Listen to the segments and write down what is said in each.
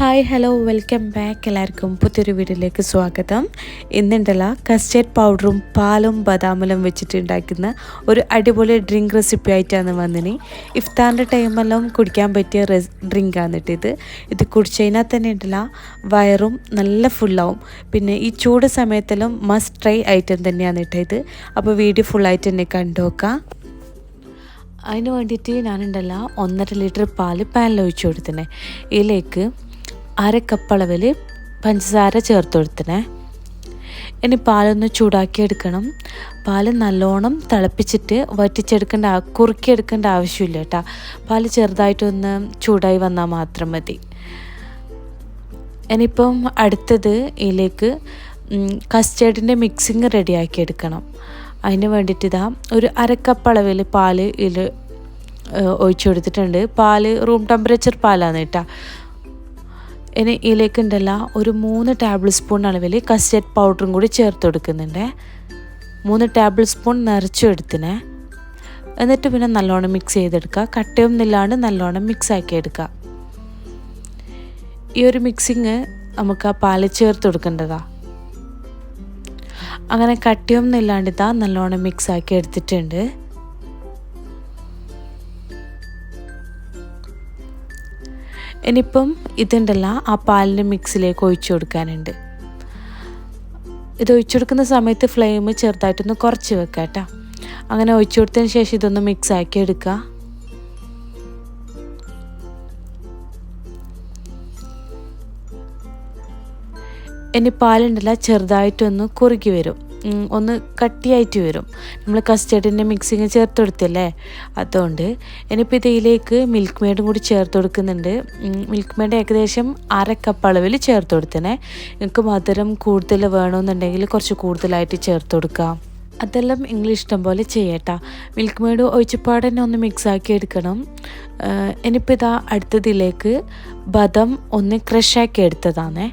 Hi hello welcome back എല്ലാവർക്കും പുതിയൊരു വീഡിയോയിലേക്ക് സ്വാഗതം. ഇന്നുണ്ടല്ല കസ്റ്റേർഡ് പൗഡറും പാലും ബദാമലും വെച്ചിട്ട് ഉണ്ടാക്കുന്ന ഒരു അടിപൊളി ഡ്രിങ്ക് റെസിപ്പി ആയിട്ടാണ് വന്നിനി. ഇഫ്താറിന്റെ ടൈമെല്ലാം കുടിക്കാൻ പറ്റിയ റെസ് ഡ്രിങ്കാണ് ഇത്. ഇത് കുടിച്ചതിനാൽ തന്നെ ഉണ്ടല്ല വയറും നല്ല ഫുള്ളാവും പിന്നെ ഈ ചൂട് സമയത്തെല്ലാം മസ്റ്റ് ട്രൈ ഐറ്റം തന്നെയാണ് ഇട്ടത് അപ്പോൾ വീഡിയോ ഫുള്ളായിട്ട് തന്നെ കണ്ടു നോക്കാം. അതിന് വേണ്ടിയിട്ട് ഞാനുണ്ടല്ല ഒന്നര ലിറ്റർ പാൽ പാനിൽ ഒഴിച്ചു കൊടുത്തിനെ. ഇതിലേക്ക് അര കപ്പളവിൽ പഞ്ചസാര ചേർത്ത് കൊടുത്തണേ ഇനി പാലൊന്ന് ചൂടാക്കി എടുക്കണം പാൽ നല്ലോണം തിളപ്പിച്ചിട്ട് വറ്റിച്ചെടുക്കേണ്ട കുറുക്കിയെടുക്കേണ്ട ആവശ്യമില്ല കേട്ടോ. പാൽ ചെറുതായിട്ടൊന്ന് ചൂടായി വന്നാൽ മാത്രം മതി. ഇനിയിപ്പം അടുത്തത് ഇതിലേക്ക് കസ്റ്റേർഡിന്റെ മിക്സിങ് റെഡിയാക്കി എടുക്കണം അതിന് വേണ്ടിയിട്ട് ഇതാ ഒരു അരക്കപ്പളവിൽ പാൽ ഇതിൽ ഒഴിച്ചു കൊടുത്തിട്ടുണ്ട്. പാൽ റൂം ടെമ്പറേച്ചർ പാലാണ് കേട്ടോ. ഇനി ഇതിലേക്ക് ഉണ്ടല്ല ഒരു മൂന്ന് ടേബിൾ സ്പൂൺ അളവിൽ കസ്റ്റർഡ് പൗഡറും കൂടി ചേർത്ത് കൊടുക്കുന്നുണ്ട്. മൂന്ന് ടേബിൾ സ്പൂൺ നിറച്ചു എടുത്തിനെ. എന്നിട്ട് പിന്നെ നല്ലോണം മിക്സ് ചെയ്തെടുക്കുക. കട്ടയൊന്നും ഇല്ലാണ്ട് നല്ലോണം മിക്സ് ആക്കി എടുക്കുക. ഈ ഒരു മിക്സിങ് നമുക്ക് ആ പാൽ ചേർത്ത് കൊടുക്കേണ്ടതാ. അങ്ങനെ കട്ടിയൊന്നും ഇല്ലാണ്ടിതാ നല്ലോണം മിക്സ് ആക്കി എടുത്തിട്ടുണ്ട്. ഇനിയിപ്പം ഇതുണ്ടല്ല ആ പാലിന്റെ മിക്സിലേക്ക് ഒഴിച്ചു കൊടുക്കാനുണ്ട്. ഇത് ഒഴിച്ചു കൊടുക്കുന്ന സമയത്ത് ഫ്ലെയിം ചെറുതായിട്ടൊന്ന് കുറച്ച് വെക്കാം കേട്ടോ അങ്ങനെ ഒഴിച്ചു കൊടുത്തതിന് ശേഷം ഇതൊന്ന് മിക്സ് ആക്കി എടുക്കുക ഇനി പാലുണ്ടല്ല ചെറുതായിട്ടൊന്ന് കുറുകി വരും. ഒന്ന് കട്ടിയായിട്ട് വരും. നമ്മൾ കസ്റ്റേർഡിന്റെ മിക്സിങ് ചേർത്ത് കൊടുത്തില്ലേ അതുകൊണ്ട് ഇനിയിപ്പോൾ ഇതിലേക്ക് മിൽക്ക് മെയ്ഡും കൂടി ചേർത്ത് കൊടുക്കുന്നുണ്ട് മിൽക്ക് മെയ്ഡ് ഏകദേശം അര കപ്പ് അളവിൽ ചേർത്ത് കൊടുത്തനെ നിങ്ങൾക്ക് മധുരം കൂടുതൽ വേണമെന്നുണ്ടെങ്കിൽ കുറച്ച് കൂടുതലായിട്ട് ചേർത്ത് കൊടുക്കാം അതെല്ലാം നിങ്ങൾ ഇഷ്ടം പോലെ ചെയ്യട്ടാ. മിൽക്ക് മെയ്ഡ് ഒഴിച്ചപ്പാട് തന്നെ ഒന്ന് മിക്സ് ആക്കി എടുക്കണം. ഇനിയിപ്പോൾ ഇതാ അടുത്തതിലേക്ക് ബദം ഒന്ന് ക്രഷാക്കി എടുത്തതാണ്.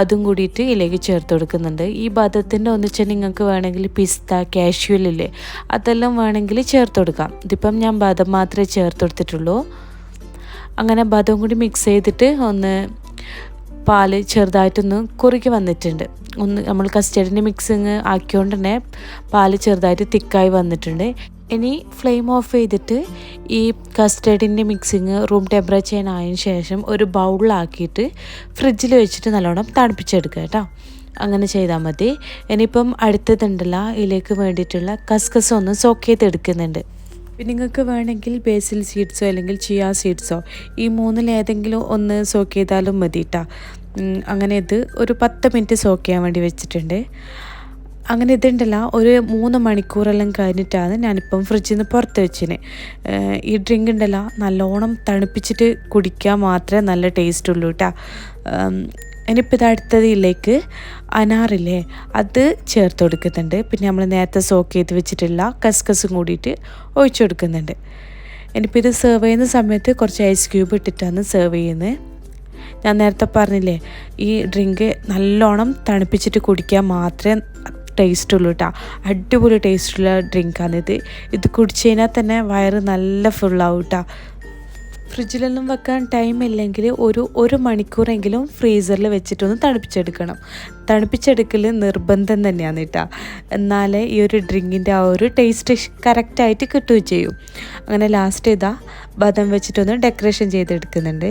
അതും കൂടിയിട്ട് ഇതിലേക്ക് ചേർത്ത് കൊടുക്കുന്നുണ്ട്. ഈ ബദത്തിന്റെ ഒന്നിച്ച് നിങ്ങൾക്ക് വേണമെങ്കിൽ പിസ്ത കാഷ്യൂലില്ലേ അതെല്ലാം വേണമെങ്കിൽ ചേർത്ത് കൊടുക്കാം. ഇതിപ്പം ഞാൻ ബദം മാത്രമേ ചേർത്ത് കൊടുത്തിട്ടുള്ളൂ. അങ്ങനെ ബദം കൂടി മിക്സ് ചെയ്തിട്ട് ഒന്ന് പാൽ ചെറുതായിട്ടൊന്ന് കുറുകി വന്നിട്ടുണ്ട്. ഒന്ന് നമ്മൾ കസ്റ്റേർഡിന്റെ മിക്സിങ് ആക്കിയോണ്ട് തന്നെ പാൽ ചെറുതായിട്ട് തിക്കായി വന്നിട്ടുണ്ട്. ഇനി ഫ്ലെയിം ഓഫ് ചെയ്തിട്ട് ഈ കസ്റ്റേർഡിന്റെ മിക്സിങ് റൂം ടെമ്പറേച്ചർ ആയതിനു ശേഷം ഒരു ബൗളിലാക്കിയിട്ട് ഫ്രിഡ്ജിൽ വെച്ചിട്ട് നല്ലോണം തണുപ്പിച്ചെടുക്കുക കേട്ടോ. അങ്ങനെ ചെയ്താൽ മതി. ഇനിയിപ്പം അടുത്തതുണ്ടല്ല ഇതിലേക്ക് വേണ്ടിയിട്ടുള്ള കസ്കസ് ഒന്ന് സോക്ക് ചെയ്തെടുക്കുന്നുണ്ട്. പിന്നെ നിങ്ങൾക്ക് വേണമെങ്കിൽ ബേസിൽ സീഡ്സോ അല്ലെങ്കിൽ ചിയ സീഡ്സോ ഈ മൂന്നിൽ ഏതെങ്കിലും ഒന്ന് സോക്ക് ചെയ്താലും മതി കേട്ടോ അങ്ങനെ ഇത് ഒരു പത്ത് മിനിറ്റ് സോക്ക് ചെയ്യാൻ വേണ്ടി വെച്ചിട്ടുണ്ട്. അങ്ങനെ ഇതുണ്ടല്ല ഒരു മൂന്ന് മണിക്കൂറെല്ലാം കഴിഞ്ഞിട്ടാണ് ഞാനിപ്പം ഫ്രിഡ്ജിൽ നിന്ന് പുറത്ത് വെച്ചിന്. ഈ ഡ്രിങ്ക് ഉണ്ടല്ല നല്ലോണം തണുപ്പിച്ചിട്ട് കുടിക്കാൻ മാത്രമേ നല്ല ടേസ്റ്റ് ഉള്ളൂ കേട്ടോ ഇനിയിപ്പോൾ ഇത് അടുത്തതിലേക്ക് അനാറില്ലേ അത് ചേർത്ത് കൊടുക്കുന്നുണ്ട്. പിന്നെ നമ്മൾ നേരത്തെ സോക്ക് ചെയ്ത് വെച്ചിട്ടുള്ള കസ്കസും കൂടിയിട്ട് ഒഴിച്ചു കൊടുക്കുന്നുണ്ട്. ഇനിയിപ്പോൾ ഇത് സെർവ് ചെയ്യുന്ന സമയത്ത് കുറച്ച് ഐസ് ക്യൂബ് ഇട്ടിട്ടാണ് സെർവ് ചെയ്യുന്നത്. ഞാൻ നേരത്തെ പറഞ്ഞില്ലേ ഈ ഡ്രിങ്ക് നല്ലോണം തണുപ്പിച്ചിട്ട് കുടിക്കാൻ മാത്രമേ ടേസ്റ്റ് ഉള്ളൂ കേട്ടോ അടിപൊളി ടേസ്റ്റുള്ള ഡ്രിങ്കാണിത് ഇത് കുടിച്ചു കഴിഞ്ഞാൽ തന്നെ വയറ് നല്ല ഫുള്ളാവും കേട്ടോ ഫ്രിഡ്ജിലൊന്നും വെക്കാൻ ടൈം ഇല്ലെങ്കിൽ ഒരു ഒരു മണിക്കൂറെങ്കിലും ഫ്രീസറിൽ വെച്ചിട്ടൊന്ന് തണുപ്പിച്ചെടുക്കണം. തണുപ്പിച്ചെടുക്കൽ നിർബന്ധം തന്നെയാണ് കേട്ടോ എന്നാലേ ഈ ഒരു ഡ്രിങ്കിന്റെ ആ ഒരു ടേസ്റ്റ് കറക്റ്റായിട്ട് കിട്ടുകയും ചെയ്യും. അങ്ങനെ ലാസ്റ്റ് ഇതാ ബദം വെച്ചിട്ടൊന്ന് ഡെക്കറേഷൻ ചെയ്തെടുക്കുന്നുണ്ട്.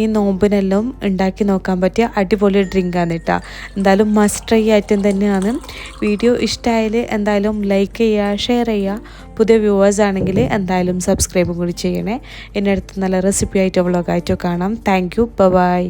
ഈ നോമ്പിനെല്ലാം ഉണ്ടാക്കി നോക്കാൻ പറ്റിയ അടിപൊളി ഡ്രിങ്കാണ് കേട്ടോ എന്തായാലും മസ്റ്റ് ട്രൈ ആയിട്ടും തന്നെയാണ്. വീഡിയോ ഇഷ്ടമായാൽ എന്തായാലും ലൈക്ക് ചെയ്യുക ഷെയർ ചെയ്യുക. പുതിയ വ്യൂവേഴ്സ് ആണെങ്കിൽ എന്തായാലും സബ്സ്ക്രൈബും കൂടി ചെയ്യണേ. എന്റെ അടുത്ത് നല്ല റെസിപ്പി ആയിട്ടോ വ്ളോഗായിട്ടോ കാണാം. Thank you by